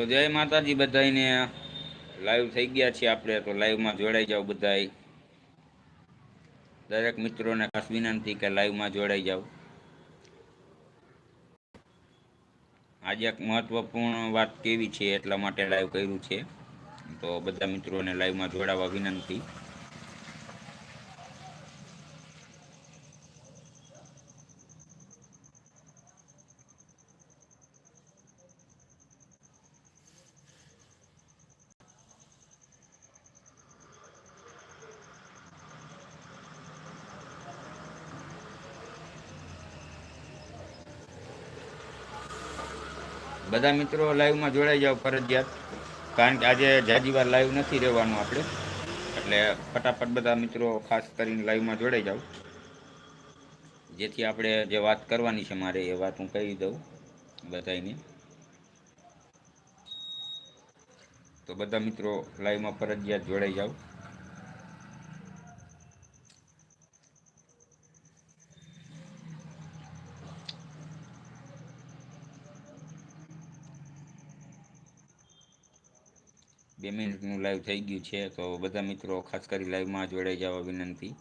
તો જય માતાજી બધાને લાઈવ થઈ ગયા છીએ આપણે, તો લાઈવમાં જોડાઈ જાઓ બધાય. દરેક મિત્રોને ખાસ વિનંતી કે લાઈવમાં જોડાઈ જાઓ. આજે એક મહત્વપૂર્ણ વાત કેવી છે એટલા માટે લાઈવ કર્યું છે. તો બધા મિત્રોને લાઈવમાં જોડાવા વિનંતી. બધા મિત્રો લાઈવમાં જોડાઈ જાવ ફરજિયાત. કારણ કે આજે જાજી વાર લાઈવ નથી રહેવાનું આપણે. એટલે ફટાફટ બધા મિત્રો ખાસ કરીને લાઈવમાં જોડાઈ જાઓ. જેથી આપણે જે વાત કરવાની છે મારે એ વાત હું કહી દઉં બધાને તો બધા મિત્રો લાઈવમાં ફરજિયાત જોડાઈ જાવ બે મિનિટનું લાઈવ થઈ ગયું છે, તો બધા મિત્રો ખાસ કરી લાઈવમાં જોડાઈ જવા વિનંતી.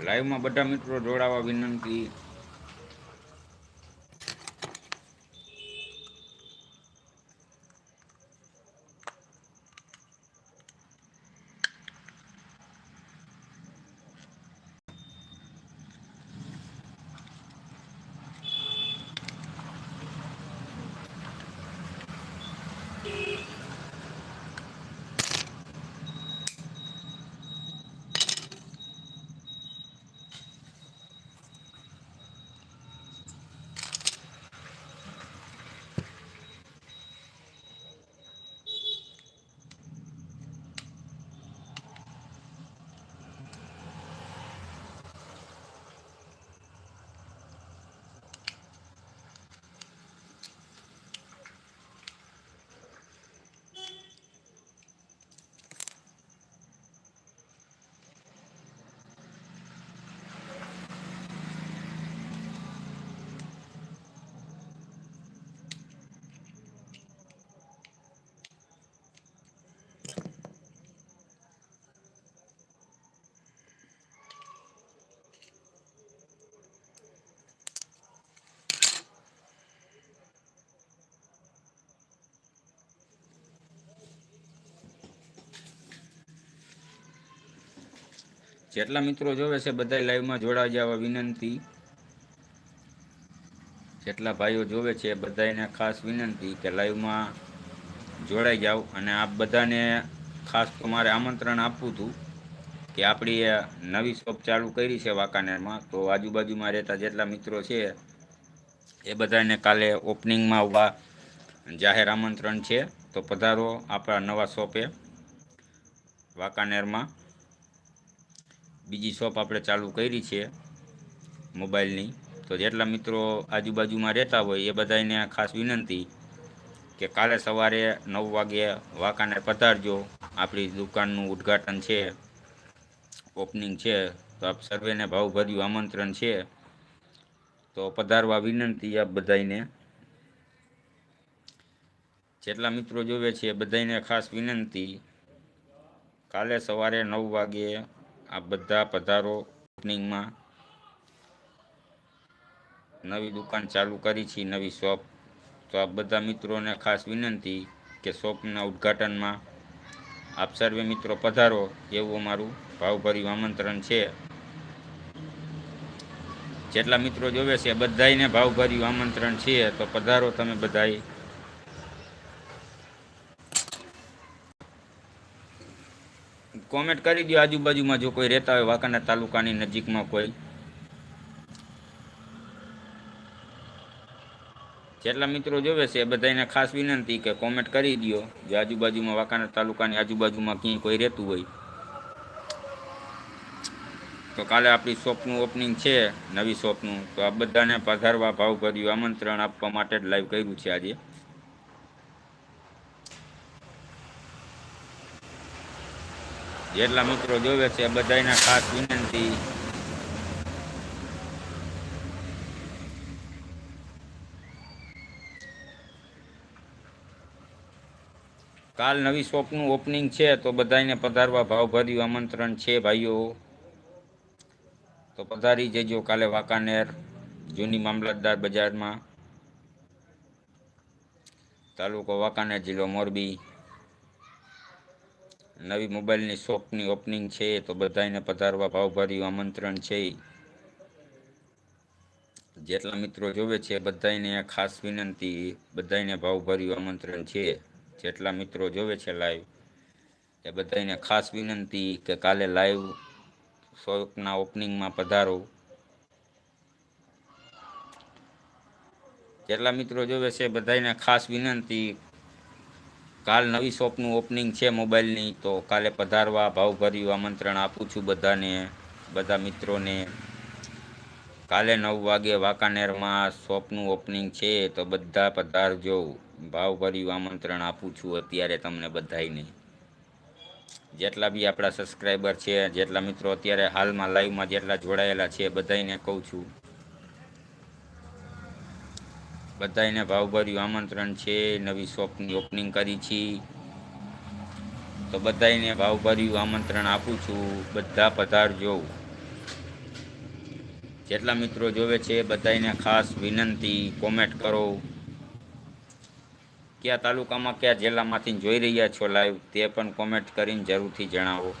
લાઈવમાં બધા મિત્રો જોડાવા વિનંતી. જેટલા મિત્રો જોવે છે બધા લાઈવમાં જોડાઈ જવા વિનંતી. જેટલા ભાઈઓ જોવે છે બધાને ખાસ વિનંતી કે લાઈવમાં જોડાઈ જાવ અને આપ બધાને ખાસ તો મારે આમંત્રણ આપવું હતું કે આપણી નવી શોપ ચાલુ કરી છે વાંકાનેરમાં. તો આજુબાજુમાં રહેતા જેટલા મિત્રો છે એ બધાને કાલે ઓપનિંગમાં આવવા જાહેર આમંત્રણ છે. તો પધારો આપણા નવા શોપે વાંકાનેરમાં. બીજી શોપ આપણે ચાલુ કરી છે મોબાઈલની. તો જેટલા મિત્રો આજુબાજુમાં રહેતા હોય એ બધાને ખાસ વિનંતી કે કાલે સવારે નવ વાગે વાંકાને પધારજો. આપણી દુકાનનું ઉદ્ઘાટન છે ઓપનિંગ છે, તો આપ સર્વેને ભાવભર્યું આમંત્રણ છે. તો પધારવા વિનંતી આપ બધાને જેટલા મિત્રો જોવે છે બધાને ખાસ વિનંતી. કાલે સવારે નવ વાગે આ બધા પધારો ઓપનિંગમાં નવી દુકાન ચાલુ કરી છે, નવી શોપ તો આ બધા મિત્રોને ખાસ વિનંતી કે શોપના ઉદ્ઘાટનમાં આપ સર્વે મિત્રો પધારો, એવું અમારું ભાવભર્યું આમંત્રણ છે. જેટલા મિત્રો જોવે છે બધાને ભાવભર્યું આમંત્રણ છે, તો પધારો તમે બધાય. કોમેન્ટ કરી દો આજુબાજુમાં જો કોઈ રહેતા હોય વાંકાના તાલુકાની નજીકમાં કોઈ. જેટલા મિત્રો જોવે છે એ બધાને ખાસ વિનંતી કે કોમેન્ટ કરી દો જે આજુબાજુમાં વાંકાના તાલુકાની આજુબાજુમાં ક્યાંય કોઈ રહેતું હોય. તો કાલે આપણી શોપનું ઓપનિંગ છે, નવી શોપનું તો આ બધાને પધારવા ભાવ કર્યું આમંત્રણ આપવા માટે જ લાઈવ કર્યું છે આજે. જેટલા મિત્રો જોવે છે બધાને ખાસ વિનંતી. કાલ નવી શોપનું ઓપનિંગ છે, તો બધાને પધારવા ભાવભર્યું આમંત્રણ છે, ભાઈઓ. તો પધારી જજો કાલે વાંકાનેર, જૂની મામલતદાર બજારમાં. તાલુકો વાંકાનેર જિલ્લો મોરબી. નવી મોબાઈલની શોપની ઓપનિંગ છે તો બધાને પધારવા ભાવભર્યું આમંત્રણ છે. જેટલા મિત્રો જોવે છે બધાને ખાસ વિનંતી બધાને ભાવભર્યું આમંત્રણ છે. જેટલા મિત્રો જોવે છે લાઈવ એ બધાને ખાસ વિનંતી કે કાલે લાઈવ શોપના ઓપનિંગમાં પધારો. જેટલા મિત્રો જોવે છે બધાને ખાસ વિનંતી કાલ નવી શોપનું ઓપનિંગ છે મોબાઈલની તો કાલે પધારવા ભાવભર્યું આમંત્રણ આપું છું બધાને, બધા મિત્રોને. કાલે નવ વાગે વાંકાનેરમાં શોપનું ઓપનિંગ છે, તો બધા પધારજો. ભાવભર્યું આમંત્રણ આપું છું અત્યારે તમને બધાને જેટલા બી આપણા સબસ્ક્રાઈબર છે, જેટલા મિત્રો અત્યારે હાલમાં લાઈવમાં જેટલા જોડાયેલા છે બધાને કહું છું. બધાને ભાવભર્યું આમંત્રણ છે, નવી શોપની ઓપનિંગ કરી છે. તો બધાને ભાવભર્યું આમંત્રણ આપું છું, બધા પધારજો જેટલા મિત્રો જોવે છે બધાને ખાસ વિનંતી કોમેન્ટ કરો. કયા તાલુકામાં, કયા જિલ્લામાંથી જોઈ રહ્યા છો લાઈવ તે પણ કોમેન્ટ કરીને જરૂરથી જણાવો.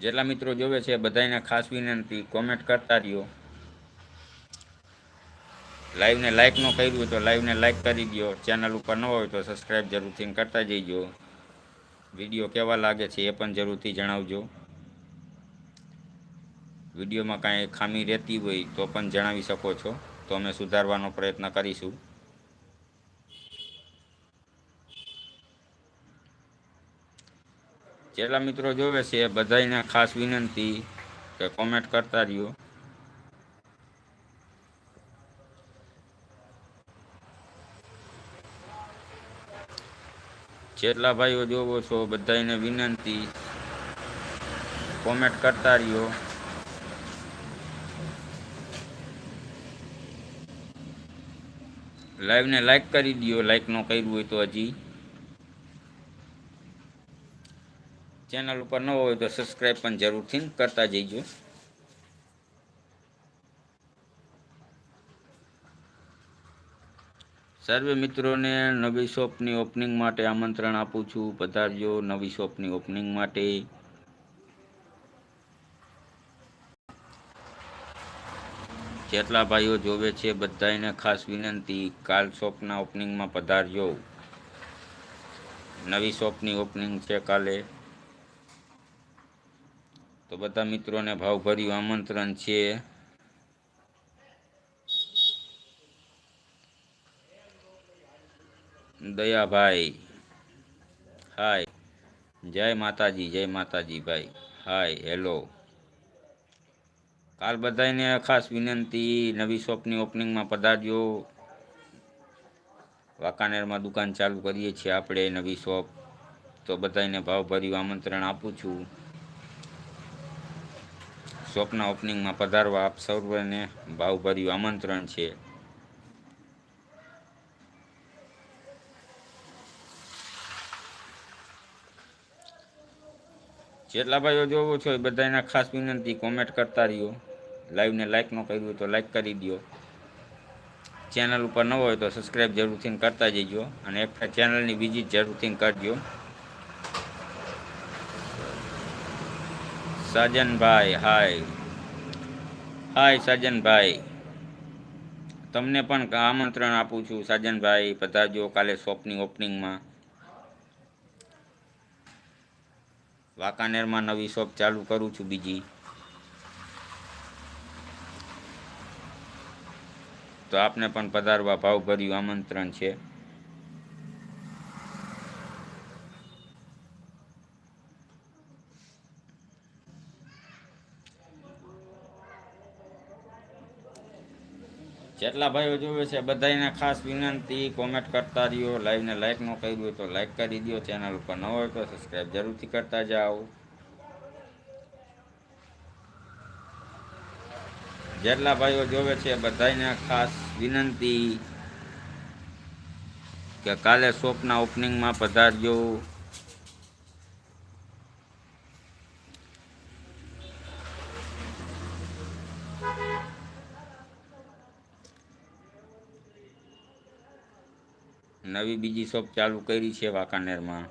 જેટલા મિત્રો જોવે છે બધાને ખાસ વિનંતી કોમેન્ટ કરતા રહ્યો. લાઈવને લાઇક ન કર્યું હોય તો લાઈવને લાઇક કરી દો ચેનલ ઉપર ન હોય તો સબસ્ક્રાઈબ જરૂરથી કરતા જઈજો. વીડિયો કેવા લાગે છે એ પણ જરૂરથી જણાવજો. વિડીયોમાં કાંઈ ખામી રહેતી હોય તો પણ જણાવી શકો છો. તો અમે સુધારવાનો પ્રયત્ન કરીશું. જેટલા મિત્રો જોવે છે બધાને ખાસ વિનંતી કે કોમેન્ટ કરતા રહ્યો. જેટલા ભાઈઓ જોવો છો બધાને વિનંતી કોમેન્ટ કરતા રહ્યો. લાઈવને લાઈક કરી દો લાઈક ન કર્યું હોય તો હજી. ચેનલ ઉપર ન હોય તો સબસ્ક્રાઈબ પણ જરૂરથી કરતા જઈજો. સર્વે મિત્રોને નવી શોપની ઓપનિંગ માટે આમંત્રણ આપું છું. પધારજો નવી શોપની ઓપનિંગ માટે. જેટલા ભાઈઓ જોવે છે બધાને ખાસ વિનંતી, કાલ શોપના ઓપનિંગમાં પધારજો. નવી શોપની ઓપનિંગ છે કાલે. તો બધા મિત્રોને ભાવભર્યું આમંત્રણ છે. દયાભાઈ. હાય. જય માતાજી જય માતાજી ભાઈ. Hi, hello. કાલ બધાને ખાસ વિનંતી, નવી શોપની ઓપનિંગમાં પધારજો વાંકાનેરમાં દુકાન ચાલુ કરીએ છીએ આપણે નવી શોપ. તો બધાને ભાવભર્યું આમંત્રણ આપું છું. શોપના ઓપનિંગમાં પધારવા આપ સૌને ભાવભર્યું આમંત્રણ છે. જેટલા ભાઈઓ જોવો છો એ બધાને ખાસ વિનંતી કોમેન્ટ કરતા રહ્યો. લાઈવને લાઈક ન કર્યું તો લાઇક કરી દો ચેનલ ઉપર ન હોય તો સબસ્ક્રાઈબ જરૂરથી કરતા જઈજો અને એક ચેનલની વિઝિટ જરૂરથી કરજો. સાજનભાઈ, હાય. હાય સાજનભાઈ. તમને પણ આમંત્રણ આપું છું સાજનભાઈ પધારજો કાલે શોપની ઓપનિંગમાં. વાંકાનેરમાં નવી શોપ ચાલુ કરું છું બીજી. તો આપને પણ પધારવા ભાવભર્યું આમંત્રણ છે. જેટલા ભાઈઓ જોવે છે બધાને ખાસ વિનંતી કોમેન્ટ કરતા રહ્યો લાઈવને લાઇક ન કર્યું હોય તો લાઇક કરી દો ચેનલ ઉપર ન હોય તો સબસ્ક્રાઈબ જરૂરથી કરતા જાઓ. જેટલા ભાઈઓ જોવે છે બધાને ખાસ વિનંતી કે કાલે શોપના ઓપનિંગમાં પધારજો. નવી બીજી શોપ ચાલુ કરી છે વાંકાનેરમાં.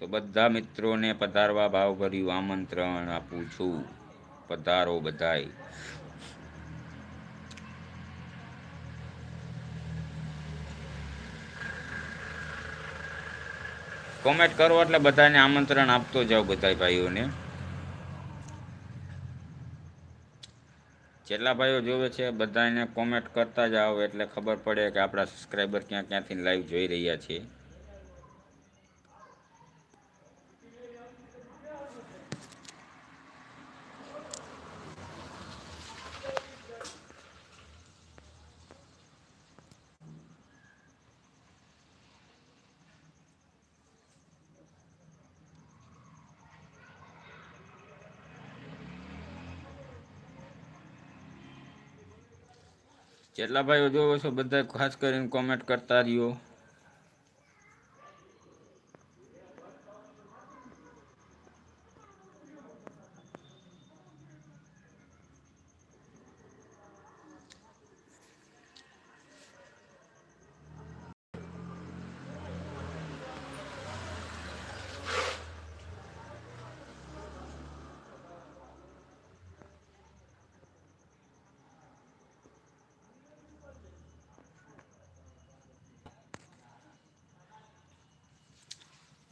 તો બધા મિત્રોને પધારવા ભાવભર્યું આમંત્રણ આપું છું. પધારો બધાય. કોમેન્ટ કરો એટલે બધાને આમંત્રણ આપતો જાઓ બધા ભાઈઓને. જેટલા ભાઈઓ જોવે છે બધાને કોમેન્ટ કરતા જાઓ એટલે ખબર પડે કે આપણા સબસ્ક્રાઈબર ક્યાં ક્યાંથી લાઈવ જોઈ રહ્યા છે. જેટલા ભાઈઓ જોવો છો બધા ખાસ કરીને કોમેન્ટ કરતા રહ્યો.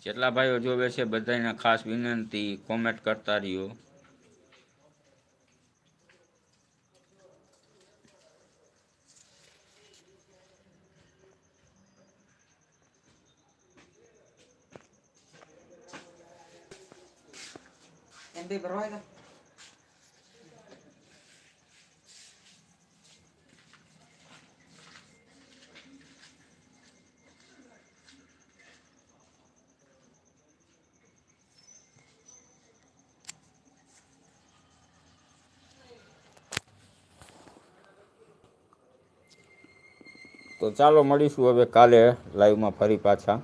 જેટલા ભાઈઓ જોવે છે બધાને ખાસ વિનંતી કોમેન્ટ કરતા રહ્યો. એમપી ભરવાય તો ચાલો મળીશું હવે કાલે લાઈવમાં ફરી પાછા.